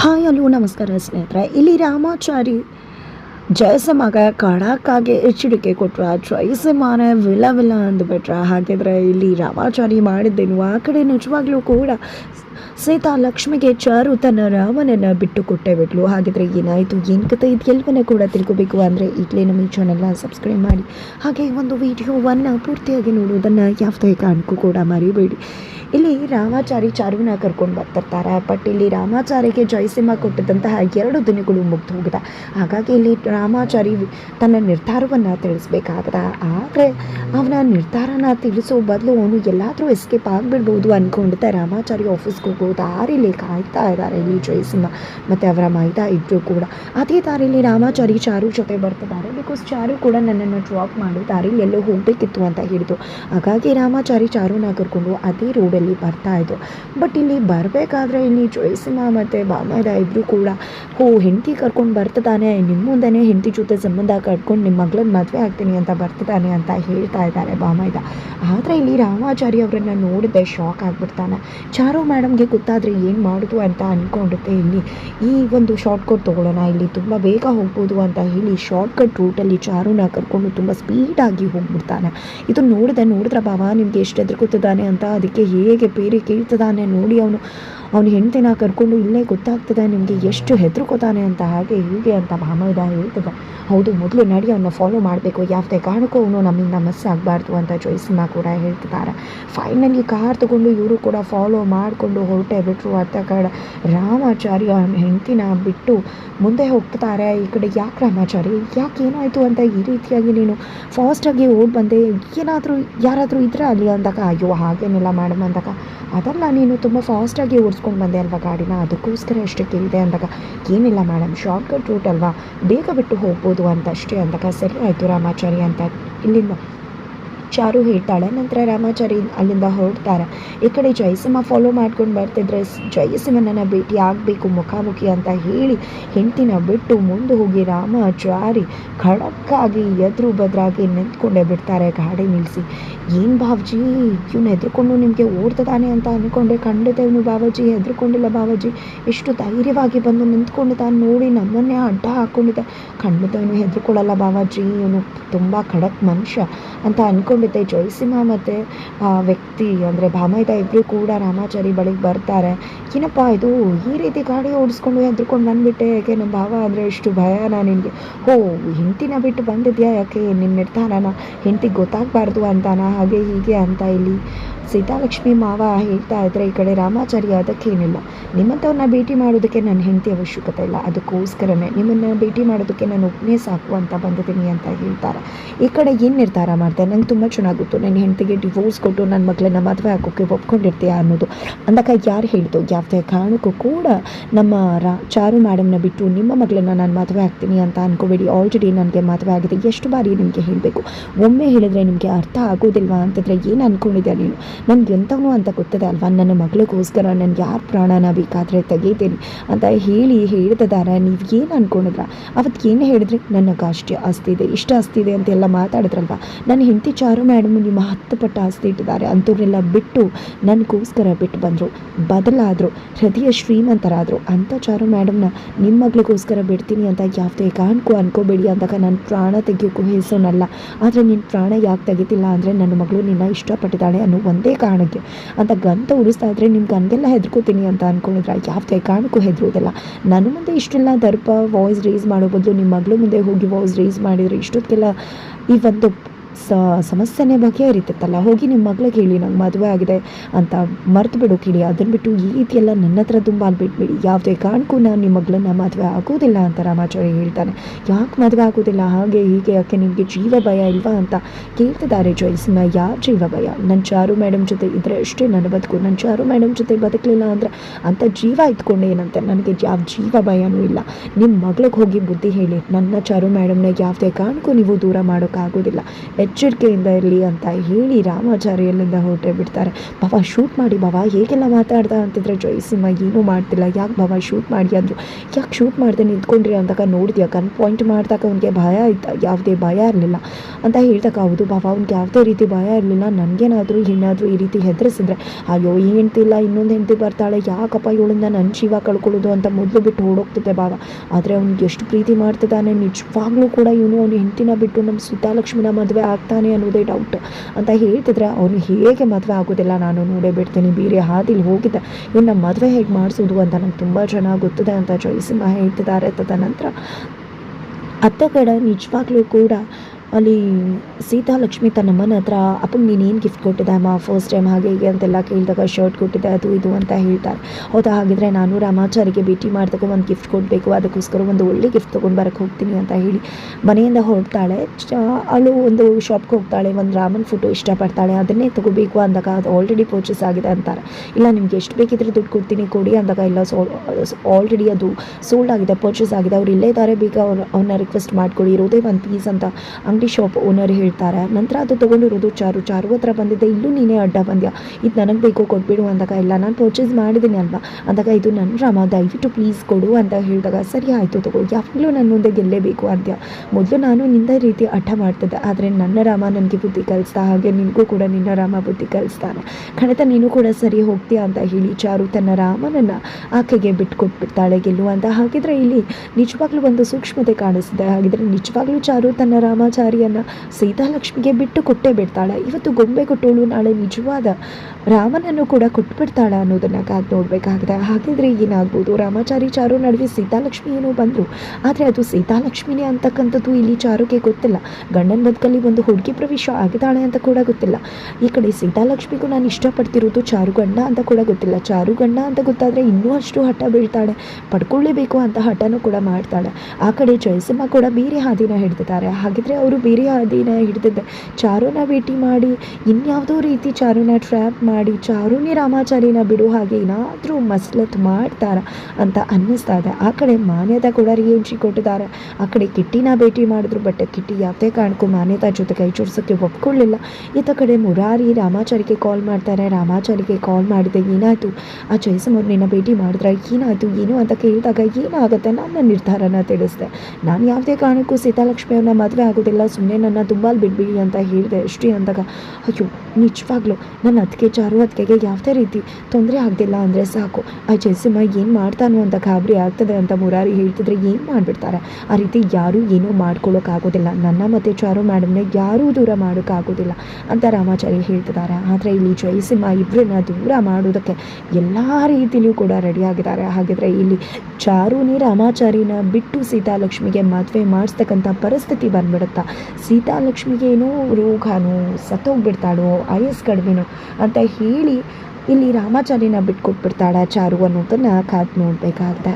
Hi, hello, ನಮಸ್ಕಾರ ಸ್ನೇಹಿತರೆ. ಇಲ್ಲಿ ರಾಮಾಚಾರಿ ಜಯಸಮಗ ಕೊಟ್ಟರು ಎಚ್ಚರಿಕೆ ಕೊಟ್ರ ಜಯಸಮಾನ ವಿಲ ವಿಲ ಅಂದ್ಬಿಟ್ರ. ಹಾಗಿದ್ರೆ ಇಲ್ಲಿ ರಾಮಾಚಾರಿ ಮಾಡಿದ್ದೇನು? ಆ ಕಡೆ ನಿಜವಾಗ್ಲೂ ಕೂಡ ಸೀತಾ ಲಕ್ಷ್ಮಿಗೆ ಚಾರು ತನ್ನ ರಾಮನನ್ನ ಬಿಟ್ಟು ಕೊಟ್ಟೆ ಬಿಟ್ಲು ಹಾಗಿದ್ರೆ ಏನಾಯಿತು? ಏನು ಕತೆ ಇದೆಲ್ಲವನ್ನ ಕೂಡ ತಿಳ್ಕೋಬೇಕು ಅಂದ್ರೆ ಈಗಲೇ ನಮ್ಮ ಈ ಸಬ್ಸ್ಕ್ರೈಬ್ ಮಾಡಿ. ಹಾಗೆ ಒಂದು ವಿಡಿಯೋವನ್ನ ಪೂರ್ತಿಯಾಗಿ ನೋಡುವುದನ್ನ ಯಾವ್ದೇ ಕಾರಣಕ್ಕೂ ಕೂಡ ಮರಿಬೇಡಿ. ಇಲ್ಲಿ ರಾಮಾಚಾರಿ ಚಾರುವಿನ ಕರ್ಕೊಂಡು ಬರ್ತಿರ್ತಾರೆ. ಬಟ್ ಇಲ್ಲಿ ರಾಮಾಚಾರಿಗೆ ಜಯಸಿಂಹ ಕೊಟ್ಟಿದ್ದಂತಹ ಎರಡು ದಿನಗಳು ಮುಗ್ದು ಹೋಗಿದೆ. ಹಾಗಾಗಿ ಇಲ್ಲಿ ರಾಮಾಚಾರಿ ತನ್ನ ನಿರ್ಧಾರವನ್ನ ತಿಳಿಸ್ಬೇಕಾಗದ. ಆದರೆ ಅವನ ನಿರ್ಧಾರನ ತಿಳಿಸೋ ಬದಲು ಅವನು ಎಲ್ಲಾದರೂ ಎಸ್ಕೇಪ್ ಆಗಿಬಿಡ್ಬೋದು ಅನ್ಕೊಂಡಿದ್ದ ರಾಮಾಚಾರಿ ಆಫೀಸ್ಗೆ ಹೋಗೋ ದಾರಿಲಿ ಕಾಯ್ತಾ ಇದ್ದಾರೆ ಇಲ್ಲಿ ಜಯಸಿಂಹ ಮತ್ತು ಅವರ ಮೈದಾ ಇಬ್ಬರು ಕೂಡ. ಅದೇ ದಾರಿಲಿ ರಾಮಾಚಾರಿ ಚಾರು ಜೊತೆ ಬರ್ತಿದ್ದಾರೆ. ಬಿಕಾಸ್ ಚಾರು ಕೂಡ ನನ್ನನ್ನು ಡ್ರಾಪ್ ಮಾಡು, ದಾರಿಲಿ ಎಲ್ಲೋ ಹೋಗಬೇಕಿತ್ತು ಅಂತ ಹೇಳಿದ್ರು. ಹಾಗಾಗಿ ರಾಮಾಚಾರಿ ಚಾರುನ ಕರ್ಕೊಂಡು ಅದೇ ರೋಡಲ್ಲಿ ಬರ್ತಾ ಇದ್ರು. ಬಟ್ ಇಲ್ಲಿ ಬರಬೇಕಾದ್ರೆ ಇಲ್ಲಿ ಜಯಸಿಂಹ ಮತ್ತು ಬಾಮೈದ ಇಬ್ಬರು ಕೂಡ ಹೋ ಹೆಂಡತಿ ಕರ್ಕೊಂಡು ಬರ್ತಿದ್ದಾನೆ ನಿಮ್ಮ ಮುಂದೆನೇ ಹೆಂಡತಿ ಜೊತೆ ಸಂಬಂಧ ಕಟ್ಕೊಂಡು ನಿಮ್ಮ ಮಗಳನ್ನ ಮದುವೆ ಆಗ್ತೀನಿ ಅಂತ ಬರ್ತಿದ್ದಾನೆ ಅಂತ ಹೇಳ್ತಾ ಇದ್ದಾರೆ ಬಾಮೈದ. ಆದರೆ ಇಲ್ಲಿ ರಾಮಾಚಾರಿ ಅವರನ್ನು ನೋಡಿದೆ ಶಾಕ್ ಆಗಿಬಿಡ್ತಾನೆ. ಚಾರು ಮೇಡಮ್ಗೆ ಗೊತ್ತಾದರೆ ಏನು ಮಾಡೋದು ಅಂತ ಅಂದ್ಕೊಂಡಿದ್ದೆ ಇಲ್ಲಿ. ಈ ಒಂದು ಶಾರ್ಟ್ಕಟ್ ತೊಗೊಳ್ಳೋಣ, ಇಲ್ಲಿ ತುಂಬ ಬೇಗ ಹೋಗ್ಬೋದು ಅಂತ ಹೇಳಿ ಶಾರ್ಟ್ಕಟ್ ರೂಟಲ್ಲಿ ಚಾರುನ ಕರ್ಕೊಂಡು ತುಂಬ ಸ್ಪೀಡಾಗಿ ಹೋಗ್ಬಿಡ್ತಾನೆ. ಇದು ನೋಡಿದೆ, ನೋಡಿದ್ರೆ ಬಾಬಾ ನಿಮಗೆ ಎಷ್ಟು ಹೆದರ್ಕೊತಿದ್ದಾನೆ ಅಂತ? ಅದಕ್ಕೆ ಹೇಗೆ ಬೇರೆ ಕೇಳ್ತಿದ್ದಾನೆ ನೋಡಿ ಅವನು. ಅವನು ಹೆಂಡತಿನ ಕರ್ಕೊಂಡು ಇಲ್ಲೇ ಗೊತ್ತಾಗ್ತದೆ, ನಿಮಗೆ ಎಷ್ಟು ಹೆದರ್ಕೋತಾನೆ ಅಂತ, ಹಾಗೆ ಹೀಗೆ ಅಂತ ಮಹಮ್ಮದ ಹೇಳ್ತದೆ. ಹೌದು, ಮೊದಲು ನಡಿ ಅವನ್ನ ಫಾಲೋ ಮಾಡಬೇಕು. ಯಾವುದೇ ಕಾರಣಕ್ಕೂ ಅವನು ನಮ್ಮಿಂದ ಮಿಸ್ ಆಗಬಾರ್ದು ಅಂತ ಜೋಯಿಸಿನ ಕೂಡ ಹೇಳ್ತಿದ್ದಾರೆ. ಫೈನಲಿ ಕಾರ್ ತಗೊಂಡು ಇವರು ಕೂಡ ಫಾಲೋ ಮಾಡಿಕೊಂಡು ಹೊರಟೆ ಬಿಟ್ಟರು ಅತ್ತ ಕಡೆ ರಾಮಾಚಾರಿ ಅವನ ಹೆಂಡತಿನ ಬಿಟ್ಟು ಮುಂದೆ ಹೋಗ್ತಾರೆ. ಈ ಕಡೆ ಯಾಕೆ ರಾಮಾಚಾರಿ ಯಾಕೆ ಏನಾಯಿತು ಅಂತ ಈ ರೀತಿಯಾಗಿ ನೀನು ಫಾಸ್ಟಾಗಿ ಓಡ್ ಬಂದೆ? ಏನಾದರೂ, ಯಾರಾದರೂ ಇದ್ರೆ ಅಲ್ಲಿ ಅಂದಾಗ, ಅಯ್ಯೋ, ಹಾಗೇನೆಲ್ಲ ಮೇಡಮ್ ಅಂದಾಗ. ಅದಲ್ಲ ನೀನು ತುಂಬ ಫಾಸ್ಟಾಗಿ ಓಡಿಸ್ಕೊಂಡು ಬಂದೆ ಅಲ್ವಾ ಗಾಡಿನ? ಅದಕ್ಕೋಸ್ಕರ ಅಷ್ಟೇ ಕೇಳಿದೆ ಅಂದಾಗ, ಏನಿಲ್ಲ ಮೇಡಮ್, ಶಾರ್ಟ್ಕಟ್ ರೂಟ್ ಅಲ್ವಾ? ಬೇಗ ಬಿಟ್ಟು ಹೋಗ್ಬೋದು ಅಂತ ಅಷ್ಟೇ ಅಂದಾಗ, ಸರಿ ಆಯಿತು ರಾಮಾಚಾರಿ ಅಂತ ಇಲ್ಲಿಂದ ಚಾರು ಹೇಳ್ತಾಳೆ, ನಂತರ ರಾಮಾಚಾರಿ ಅಲ್ಲಿಂದ ಹೊರಡ್ತಾರೆ ಈ ಕಡೆ ಜಯಸಿಂಹ ಫಾಲೋ ಮಾಡ್ಕೊಂಡು ಬರ್ತಿದ್ರೆ ಜಯಸಿಂಹನನ್ನು ಭೇಟಿ ಆಗಬೇಕು, ಮುಖಾಮುಖಿ ಅಂತ ಹೇಳಿ ಹೆಂಡತಿನ ಬಿಟ್ಟು ಮುಂದೆ ಹೋಗಿ ರಾಮಾಚಾರಿ ಖಡಕ್ಕಾಗಿ ಎದುರು ಬದ್ರಾಗಿ ನಿಂತ್ಕೊಂಡೇ ಬಿಡ್ತಾರೆ, ಗಾಡಿ ನಿಲ್ಲಿಸಿ ಏನು ಬಾವಜಿ? ಇವನು ಹೆದರ್ಕೊಂಡು ನಿಮಗೆ ಓಡ್ತದಾನೆ ಅಂತ ಅಂದ್ಕೊಂಡೆ ಖಂಡಿತ ಇವನು ಬಾವಾಜಿ ಹೆದರ್ಕೊಂಡಿಲ್ಲ ಬಾವಾಜಿ. ಎಷ್ಟು ಧೈರ್ಯವಾಗಿ ಬಂದು ನಿಂತ್ಕೊಂಡಿದ್ದಾನೆ ನೋಡಿ ನಮ್ಮನ್ನೇ ಅಡ್ಡ ಹಾಕ್ಕೊಂಡಿದ್ದೆ ಖಂಡಿತ ಇವನು ಹೆದರ್ಕೊಳ್ಳಲ್ಲ ಬಾವಾಜಿ, ಇವನು ತುಂಬ ಖಡಕ್ ಮನುಷ್ಯ ಅಂತ ಅಂದ್ಕೊಂಡಿದ್ದೆ ಜಯಸಿಂಹ ಮತ್ತು ವ್ಯಕ್ತಿ, ಅಂದರೆ ಭಾಮೈದ ಇಬ್ಬರು ಕೂಡ ರಾಮಾಚಾರಿ ಬಳಿಗೆ ಬರ್ತಾರೆ. ಏನಪ್ಪ ಇದು? ಈ ರೀತಿ ಗಾಡಿ ಓಡಿಸ್ಕೊಂಡು ಹೆದ್ರಕೊಂಡು ಬಂದುಬಿಟ್ಟೆ ಯಾಕೆ? ನಮ್ಮ ಭಾವ ಅಂದರೆ ಇಷ್ಟು ಭಯನಾ ನಿನಗೆ. ಹೋ, ಹೆಂಡ್ತಿನ ಬಿಟ್ಟು ಬಂದಿದ್ಯಾ ಯಾಕೆ? ನಿನ್ನ ನಿರ್ಧಾರನ ಹೆಂಡ್ತಿಗೆ ಗೊತ್ತಾಗಬಾರ್ದು ಅಂತಾನ? ಹಾಗೆ ಹೀಗೆ ಅಂತ ಇಲ್ಲಿ ಸೀತಾಲಕ್ಷ್ಮಿ ಮಾವ ಹೇಳ್ತಾ ಇದ್ದರೆ ಈ ಕಡೆ ರಾಮಾಚಾರಿ ಅದಕ್ಕೇನಿಲ್ಲ ನಿಮ್ಮಂಥವ್ರನ್ನ ಭೇಟಿ ಮಾಡೋದಕ್ಕೆ ನನ್ನ ಹೆಂಡತಿ ಅವಶ್ಯಕತೆ ಇಲ್ಲ. ಅದಕ್ಕೋಸ್ಕರನೇ ನಿಮ್ಮನ್ನು ಭೇಟಿ ಮಾಡೋದಕ್ಕೆ ನಾನು ಒಬ್ಬನೇ ಸಾಕು ಅಂತ ಬಂದಿದ್ದೀನಿ ಅಂತ ಹೇಳ್ತಾರೆ. ಈ ಕಡೆ ಏನು ನಿರ್ಧಾರ ಮಾಡ್ತಾರೆ? ನಂಗೆ ತುಂಬ ಚೆನ್ನಾಗಿ ಆಗುತ್ತೋ ನನ್ನ ಹೆಂಡತಿಗೆ ಡಿವೋರ್ಸ್ ಕೊಟ್ಟು ನನ್ನ ಮಗಳನ್ನ ಮದುವೆ ಹಾಕೋಕ್ಕೆ ಒಪ್ಕೊಂಡಿರ್ತೀಯ ಅನ್ನೋದು. ಅಂದಾಗ ಯಾರು ಹೇಳಿದ್ದು? ಯಾವುದೇ ಕಾರಣಕ್ಕೂ ಕೂಡ ನಮ್ಮ ರಾ, ಚಾರು ಮೇಡಮ್ನ ಬಿಟ್ಟು ನಿಮ್ಮ ಮಗಳನ್ನ ನಾನು ಮದುವೆ ಆಗ್ತೀನಿ ಅಂತ ಅನ್ಕೋಬೇಡಿ. ಆಲ್ರೆಡಿ ನನಗೆ ಮದುವೆ ಆಗಿದೆ. ಎಷ್ಟು ಬಾರಿ ನಿಮಗೆ ಹೇಳಬೇಕು? ಒಮ್ಮೆ ಹೇಳಿದ್ರೆ ನಿಮಗೆ ಅರ್ಥ ಆಗೋದಿಲ್ವಾ ಅಂತಂದರೆ ಏನು ಅಂದ್ಕೊಂಡಿದ್ಯಾ ನೀನು? ನನಗೆ ಎಂಥವನು ಅಂತ ಗೊತ್ತದೆ ಅಲ್ವಾ? ನನ್ನ ಮಗಳಿಗೋಸ್ಕರ ನನಗೆ ಯಾರ ಪ್ರಾಣನ ಬೇಕಾದರೆ ತೆಗೀತೀನಿ ಅಂತ ಹೇಳಿ ಹೇಳ್ತಿದ್ದಾರೆ. ನೀವು ಏನು ಅಂದ್ಕೊಂಡಿದ್ರ ಅವತ್ತು ಏನು ಹೇಳಿದ್ರೆ? ನನಗೆ ಅಷ್ಟೇ ಆಸ್ತಿ ಇದೆ ಇಷ್ಟ ಆಸ್ತಿ ಇದೆ ಅಂತೆಲ್ಲ ಮಾತಾಡಿದ್ರಲ್ವಾ? ನನ್ನ ಹೆಂಡತಿ ಚಾರು ಮೇಡಮ್ ನಿಮ್ಮ ಹತ್ತು ಪಟ್ಟ ಆಸ್ತಿ ಇಟ್ಟಿದ್ದಾರೆ. ಅಂಥವ್ರನ್ನೆಲ್ಲ ಬಿಟ್ಟು ನನಗೋಸ್ಕರ ಬಿಟ್ಟು ಬಂದರು. ಬದಲಾದರು. ಹೃದಯ ಶ್ರೀಮಂತರಾದರು. ಅಂಥ ಚಾರು ಮೇಡಮ್ನ ನಿಮ್ಮ ಮಗಳಿಗೋಸ್ಕರ ಬಿಡ್ತೀನಿ ಅಂತ ಯಾವುದೇ ಕಾರಣಕ್ಕೂ ಅನ್ಕೋಬೇಡಿ ಅಂದಾಗ ನನ್ನ ಪ್ರಾಣ ತೆಗಿಯೋಕ್ಕೂ ಹೆಸರನ್ನಲ್ಲ. ಆದರೆ ನಿನ್ನ ಪ್ರಾಣ ಯಾಕೆ ತೆಗಿತಿಲ್ಲ ಅಂದರೆ ನನ್ನ ಮಗಳು ನಿನ್ನ ಇಷ್ಟಪಟ್ಟಿದ್ದಾಳೆ ಅನ್ನೋ ಒಂದೇ ಕಾರಣಕ್ಕೆ. ಅಂತ ಗಂತ ಉರಿಸ್ತಾ ಇದ್ರೆ ನಿಮ್ಮ ಗಂಗೆಲ್ಲ ಹೆದ್ಕೋತೀನಿ ಅಂತ ಅಂದ್ಕೊಂಡಿದ್ರೆ ಯಾವುದೇ ಕಾರಣಕ್ಕೂ ಹೆದ್ರೋದಿಲ್ಲ. ನನ್ನ ಮುಂದೆ ಇಷ್ಟೆಲ್ಲ ದರ್ಪ ವಾಯ್ಸ್ ರೇಸ್ ಮಾಡೋ ಬದಲು ನಿಮ್ಮ ಮಗಳು ಮುಂದೆ ಹೋಗಿ ವಾಯ್ಸ್ ರೇಸ್ ಮಾಡಿದರೆ ಇಷ್ಟೊತ್ತಿಗೆಲ್ಲ ಈ ಒಂದು ಸಮಸ್ಯೆನೇ ಬಗೆಹರಿತಿತ್ತಲ್ಲ, ಹೋಗಿ ನಿಮ್ಮ ಮಗಳಿಗೆ ಹೇಳಿ, ನಂಗೆ ಮದುವೆ ಆಗಿದೆ ಅಂತ ಮರೆತು ಬಿಡು ಕಿಡಿ ಅದನ್ನು ಬಿಟ್ಟು ಈ ರೀತಿಯೆಲ್ಲ ನನ್ನ ಹತ್ರ ತುಂಬ ಬಿಟ್ಬಿಡಿ ಯಾವುದೇ ಕಾರಣಕ್ಕೂ ನಾನು ನಿಮ್ಮ ಮಗಳನ್ನ ಮದುವೆ ಆಗೋದಿಲ್ಲ ಅಂತ ರಾಮಾಚಾರಿ ಹೇಳ್ತಾನೆ. ಯಾಕೆ ಮದುವೆ ಆಗೋದಿಲ್ಲ, ಹಾಗೆ ಹೀಗೆ, ಯಾಕೆ ನಿಮಗೆ ಜೀವ ಭಯ ಇಲ್ವಾ ಅಂತ ಕೇಳ್ತಿದ್ದಾರೆ ಜಯಸಿಂಹ. ಯಾರು ಜೀವ ಭಯ? ನನ್ನ ಚಾರು ಮೇಡಮ್ ಜೊತೆ ಇದ್ದರೆ ಅಷ್ಟೇ ನನ್ನ ಬದುಕು ನನ್ನ ಚಾರು ಮೇಡಮ್ ಜೊತೆ ಬದುಕಲಿಲ್ಲ ಅಂದರೆ ಅಂಥ ಜೀವ ಇದ್ಕೊಂಡು ಏನಂತೆ? ನನಗೆ ಯಾವ ಜೀವ ಭಯನೂ ಇಲ್ಲ. ನಿಮ್ಮ ಮಗಳಿಗೆ ಹೋಗಿ ಬುದ್ಧಿ ಹೇಳಿ, ನನ್ನ ಚಾರು ಮೇಡಮ್ನ ಯಾವುದೇ ಕಾರಣಕ್ಕೂ ನೀವು ದೂರ ಮಾಡೋಕ್ಕಾಗೋದಿಲ್ಲ ಎಚ್ಚರಿಕೆಯಿಂದ ಇರಲಿ ಅಂತ ಹೇಳಿ ರಾಮಾಚಾರಿ ಅಲ್ಲಿಂದ ಹೊರಟೇ ಬಿಡ್ತಾರೆ. ಬಾಬಾ ಶೂಟ್ ಮಾಡಿ ಬಾಬಾ ಹೇಗೆಲ್ಲ ಮಾತಾಡ್ದ ಅಂತಿದ್ರೆ ಜಯಸಿಂಹ ಏನೂ ಮಾಡ್ತಿಲ್ಲ. ಯಾಕೆ ಬಾಬಾ ಶೂಟ್ ಮಾಡಿ? ಅಂದರು. ಯಾಕೆ ಶೂಟ್ ಮಾಡಿದೆ ನಿಂತ್ಕೊಂಡ್ರಿ? ಅಂತಕ ನೋಡಿದ್ಯ ಕನ್ ಪಾಯಿಂಟ್ ಮಾಡ್ದಾಗ ಅವ್ನಿಗೆ ಭಯ ಇತ್ತು ಯಾವುದೇ ಭಯ ಇರಲಿಲ್ಲ. ಅಂತ ಹೇಳ್ತಕ್ಕ ಹೌದು ಬಾಬಾ ಅವ್ನಿಗೆ ಯಾವುದೇ ರೀತಿ ಭಯ ಇರಲಿಲ್ಲ. ನನಗೇನಾದರೂ ಏನಾದರೂ ಈ ರೀತಿ ಹೆದರಿಸಿದ್ರೆ, ಅಯ್ಯೋ ಈ ಹೆಂಡ್ತಿಲ್ಲ ಇನ್ನೊಂದು ಹೆಂಡ್ತಿ ಬರ್ತಾಳೆ. ಯಾಕಪ್ಪ ಇವಳಿಂದ ನನ್ನ ಜೀವ ಕಳ್ಕೊಳ್ಳೋದು ಅಂತ ಮೊದಲು ಬಿಟ್ಟು ಓಡೋಗ್ತಿದ್ದೆ ಬಾಬಾ ಆದರೆ ಅವ್ನಿಗೆ ಎಷ್ಟು ಪ್ರೀತಿ ಮಾಡ್ತಿದ್ದಾನೆ. ನಿಜವಾಗ್ಲೂ ಕೂಡ ಇವನು ಅವ್ನ ಹೆಂಡ್ತಿನ ಬಿಟ್ಟು ನಮ್ಮ ಸೀತಾಲಕ್ಷ್ಮಿನ ಮದುವೆ ಆಗ್ತಾನೆ ಅನ್ನೋದೇ ಡೌಟ್ ಅಂತ ಹೇಳ್ತಿದ್ರೆ ಅವನು ಹೇಗೆ ಮದುವೆ ಆಗೋದಿಲ್ಲ, ನಾನು ನೋಡೇ ಬಿಡ್ತೀನಿ, ಬೇರೆ ಹಾದಿಲಿ ಹೋಗಿದ್ದೆ ಇನ್ನು ಮದುವೆ ಹೇಗೆ ಮಾಡಿಸೋದು ಅಂತ ನಂಗೆ ತುಂಬ ಚೆನ್ನಾಗಿ ಗೊತ್ತಿದೆ ಅಂತ ಜಯಸಿಂಹ ಹೇಳ್ತಿದ್ದಾರೆ. ತದನಂತರ ಅತ್ತ ಕಡೆ ನಿಜವಾಗ್ಲೂ ಕೂಡ ಅಲ್ಲಿ ಸೀತಾಲಕ್ಷ್ಮಿ ತನ್ನ ಅಮ್ಮನ ಹತ್ರ ಅಪ್ಪಂಗೆ ನೀನು ಏನು ಗಿಫ್ಟ್ ಕೊಟ್ಟಿದ್ದೆ? ಅಮ್ಮ ಫಸ್ಟ್ ಟೈಮ್ ಹಾಗೆ ಹೀಗೆ ಅಂತೆಲ್ಲ ಕೇಳಿದಾಗ ಶರ್ಟ್ ಕೊಟ್ಟಿದ್ದೆ, ಅದು ಇದು ಅಂತ ಹೇಳ್ತಾರೆ. ಹೌದಾ? ಹಾಗಿದ್ರೆ ನಾನು ರಾಮಾಚಾರಿಗೆ ಭೇಟಿ ಮಾಡಿದಾಗ ಒಂದು ಗಿಫ್ಟ್ ಕೊಡಬೇಕು. ಅದಕ್ಕೋಸ್ಕರ ಒಂದು ಒಳ್ಳೆ ಗಿಫ್ಟ್ ತೊಗೊಂಡು ಬರೋಕ್ಕೆ ಹೋಗ್ತೀನಿ ಅಂತ ಹೇಳಿ ಮನೆಯಿಂದ ಹೊರಡ್ತಾಳೆ ಅವಳು ಒಂದು ಶಾಪ್ಗೆ ಹೋಗ್ತಾಳೆ. ಒಂದು ರಾಮನ್ ಫೋಟೋ ಇಷ್ಟಪಡ್ತಾಳೆ. ಅದನ್ನೇ ತಗೋಬೇಕು ಅಂದಾಗ ಅದು ಆಲ್ರೆಡಿ ಪರ್ಚೇಸ್ ಆಗಿದೆ ಅಂತಾರೆ. ಇಲ್ಲ, ನಿಮ್ಗೆ ಎಷ್ಟು ಬೇಕಿದ್ರೆ ದುಡ್ಡು ಕೊಡ್ತೀನಿ, ಕೊಡಿ ಅಂದಾಗ ಇಲ್ಲ ಆಲ್ರೆಡಿ ಅದು ಸೋಲ್ಡ್ ಆಗಿದೆ ಪರ್ಚೇಸ್ ಆಗಿದೆ. ಅವ್ರು ಇಲ್ಲೇ ಇದ್ದಾರೆ. ಬೇಗ ಅವ್ರು, ಅವ್ರನ್ನ ರಿಕ್ವೆಸ್ಟ್ ಮಾಡ್ಕೊಡಿ. ಇರೋದೇ ಒಂದು ಪೀಸ್ ಅಂತ ಅಂಗಡಿ ಶಾಪ್ ಓನರ್ ಹೇಳ್ತಾರೆ. ನಂತರ ಅದು ತೊಗೊಂಡಿರೋದು ಚಾರು. ಚಾರು ಹತ್ರ ಬಂದಿದ್ದೆ ಇಲ್ಲೂ ನೀನೇ ಅಡ್ಡ ಬಂದ್ಯಾ ಇದು ನನಗೆ ಬೇಕು, ಕೊಟ್ಬಿಡು ಅಂದಾಗ ಇಲ್ಲ ನಾನು ಪರ್ಚೇಸ್ ಮಾಡಿದ್ದೀನಿ ಅಲ್ವಾ? ಅಂದಾಗ ಇದು ನನ್ನ ರಾಮ ದಯವಿಟ್ಟು ಪ್ಲೀಸ್ ಕೊಡು ಅಂತ ಹೇಳಿದಾಗ ಸರಿ ಆಯಿತು ತಗೋ. ಯಾವಾಗಲೂ ನನ್ನ ಮುಂದೆ ಗೆಲ್ಲೇಬೇಕು ಅಂತ್ಯ ಮೊದಲು ನಾನು ನಿಂದ ರೀತಿ ಅಡ್ಡ ಮಾಡ್ತಿದ್ದೆ. ಆದರೆ ನನ್ನ ರಾಮ ನನಗೆ ಬುದ್ಧಿ ಕಲಿಸ್ತಾ ಹಾಗೆ ನಿನಗೂ ಕೂಡ ನಿನ್ನ ರಾಮ ಬುದ್ಧಿ ಕಲಿಸ್ತಾನೆ. ಖಂಡಿತ ನೀನು ಕೂಡ ಸರಿ ಹೋಗ್ತೀಯ ಅಂತ ಹೇಳಿ ಚಾರು ತನ್ನ ರಾಮನನ್ನು ಆಕೆಗೆ ಬಿಟ್ಕೊಟ್ಬಿಡ್ತಾಳೆ. ಗೆಲ್ಲುವಂತ ಹಾಗಿದ್ರೆ ಇಲ್ಲಿ ನಿಜವಾಗ್ಲೂ ಒಂದು ಸೂಕ್ಷ್ಮತೆ ಕಾಣಿಸ್ತಿದೆ. ಹಾಗಿದ್ರೆ ನಿಜವಾಗ್ಲೂ ಚಾರು ತನ್ನ ರಾಮಾಚಾರಿಯನ್ನು ಸೀತಾಲಕ್ಷ್ಮಿಗೆ ಬಿಟ್ಟು ಕೊಟ್ಟೇ ಬಿಡ್ತಾಳೆ. ಇವತ್ತು ಗೊಂಬೆ ಕೊಟ್ಟೋಳು ನಾಳೆ ನಿಜವಾದ ರಾಮನನ್ನು ಕೂಡ ಕೊಟ್ಬಿಡ್ತಾಳೆ ಅನ್ನೋದನ್ನು ಕಾದು ನೋಡಬೇಕಾಗಿದೆ. ಹಾಗಿದ್ರೆ ಏನಾಗ್ಬೋದು? ರಾಮಾಚಾರಿ ಚಾರು ನಡುವೆ ಸೀತಾಲಕ್ಷ್ಮಿ ಏನೋ ಬಂದರು. ಆದರೆ ಅದು ಸೀತಾಲಕ್ಷ್ಮಿನೇ ಅಂತಕ್ಕಂಥದ್ದು ಇಲ್ಲಿ ಚಾರುಗೆ ಗೊತ್ತಿಲ್ಲ. ಗಂಡನ ಬದುಕಲ್ಲಿ ಒಂದು ಹುಡುಗಿ ಪ್ರವೇಶ ಆಗಿದ್ದಾಳೆ ಅಂತ ಕೂಡ ಗೊತ್ತಿಲ್ಲ. ಈ ಕಡೆ ಸೀತಾಲಕ್ಷ್ಮಿಗೂ ನಾನು ಇಷ್ಟಪಡ್ತಿರೋದು ಚಾರು ಗಂಡ ಅಂತ ಕೂಡ ಗೊತ್ತಿಲ್ಲ. ಚಾರು ಗಂಡ ಅಂತ ಗೊತ್ತಾದರೆ ಇನ್ನೂ ಅಷ್ಟು ಹಠ ಬೀಳ್ತಾಳೆ. ಪಡ್ಕೊಳ್ಳೇಬೇಕು ಅಂತ ಹಠನೂ ಕೂಡ ಮಾಡ್ತಾಳೆ. ಆ ಕಡೆ ಜಯಸಿಂಹ ಕೂಡ ಬೇರೆ ಹಾದಿನ ಹಿಡಿದಿದ್ದಾರೆ. ಹಾಗಿದ್ರೆ ಅವರು ಬೇರೆ ಹಾದಿನ ಹಿಡಿದಿದ್ದೆ ಚಾರುನ ಭೇಟಿ ಮಾಡಿ ಇನ್ಯಾವುದೋ ರೀತಿ ಚಾರುನ ಟ್ರ್ಯಾಪ್ ಮಾಡಿ ಚಾರುನೇ ರಾಮಾಚಾರಿನ ಬಿಡು ಹಾಗೆ ಏನಾದರೂ ಮಸ್ಲತ್ ಮಾಡ್ತಾರ ಅಂತ ಅನ್ನಿಸ್ತಾ ಇದೆ ಆ ಕಡೆ ಮಾನ್ಯತಾ ಕೂಡ ರಿಯೆಂಟ್ರಿ ಕೊಟ್ಟಿದ್ದಾರೆ. ಆ ಕಡೆ ಕಿಟ್ಟಿನ ಭೇಟಿ ಮಾಡಿದ್ರು ಬಟ್ ಕಿಟ್ಟಿ ಯಾವುದೇ ಕಾರಣಕ್ಕೂ ಮಾನ್ಯತಾ ಜೊತೆ ಕೈ ಜೋಡಿಸೋಕ್ಕೆ ಒಪ್ಕೊಳ್ಳಿಲ್ಲ. ಈತ ಕಡೆ ಮುರಾರಿ ರಾಮಾಚಾರಿಗೆ ಕಾಲ್ ಮಾಡ್ತಾರೆ. ರಾಮಾಚಾರಿಗೆ ಕಾಲ್ ಮಾಡಿದೆ, ಏನಾಯಿತು? ಆ ಜಯಸಿಂಹ ಅವ್ರು ನಿನ್ನ ಭೇಟಿ ಮಾಡಿದ್ರೆ? ಏನಾಯಿತು? ಏನು? ಅಂತ ಕೇಳಿದಾಗ, ಏನಾಗುತ್ತೆ? ನನ್ನ ನಿರ್ಧಾರನ ತಿಳಿಸಿದೆ. ನಾನು ಯಾವುದೇ ಕಾರಣಕ್ಕೂ ಸೀತಾಲಕ್ಷ್ಮಿ ಅವ್ರನ್ನ ಮದುವೆ ಆಗೋದಿಲ್ಲ. ಸುಮ್ಮನೆ ನನ್ನ ತುಂಬಾಲ್ ಬಿಡ್ಬಿಡಿ ಅಂತ ಹೇಳಿದೆ ಎಷ್ಟು ಅಂದಾಗ, ಅಯ್ಯೋ, ನಿಜವಾಗ್ಲೂ? ನನ್ನ ಅದಕ್ಕೆ ಚಾರು ಅದಕ್ಕೆ ಯಾವುದೇ ರೀತಿ ತೊಂದರೆ ಆಗದಿಲ್ಲ ಅಂದರೆ ಸಾಕು. ಆ ಜಯಸಿಂಹ ಏನು ಮಾಡ್ತಾನೋ ಅಂತ ಗಾಬರಿ ಆಗ್ತದೆ ಅಂತ ಮುರಾರಿ ಹೇಳ್ತಿದ್ರೆ ಏನು ಮಾಡಿಬಿಡ್ತಾರೆ? ಆ ರೀತಿ ಯಾರೂ ಏನೂ ಮಾಡ್ಕೊಳ್ಳೋಕ್ಕಾಗೋದಿಲ್ಲ. ನನ್ನ ಮತ್ತು ಚಾರು ಮೇಡಮ್ನ ಯಾರೂ ದೂರ ಮಾಡೋಕ್ಕಾಗೋದಿಲ್ಲ ಅಂತ ರಾಮಾಚಾರಿ ಹೇಳ್ತಿದ್ದಾರೆ. ಆದರೆ ಇಲ್ಲಿ ಜಯಸಿಂಹ ಇಬ್ಬರನ್ನ ದೂರ ಮಾಡೋದಕ್ಕೆ ಎಲ್ಲ ರೀತಿಯೂ ಕೂಡ ರೆಡಿಯಾಗಿದ್ದಾರೆ ಹಾಗಿದ್ರೆ ಇಲ್ಲಿ ಚಾರುನೇ ರಾಮಾಚಾರಿನ ಬಿಟ್ಟು ಸೀತಾಲಕ್ಷ್ಮಿಗೆ ಮದುವೆ ಮಾಡಿಸ್ತಕ್ಕಂಥ ಪರಿಸ್ಥಿತಿ ಬಂದ್ಬಿಡುತ್ತಾ? ಸೀತಾಲಕ್ಷ್ಮಿಗೆ ಏನೋ ರೋಗನೋ ಸತ್ತೋಗ್ಬಿಡ್ತಾಳೋ ಆಯಸ್ ಕಡಿಮೆನೋ ಅಂತ ಹೇಳಿ ಇಲ್ಲಿ ರಾಮಾಚಾರಿನ ಬಿಟ್ಕೊಟ್ಬಿಡ್ತಾಳ ಚಾರು ಅನ್ನೋದನ್ನು ಕಾದು ನೋಡಬೇಕಾಗಿದೆ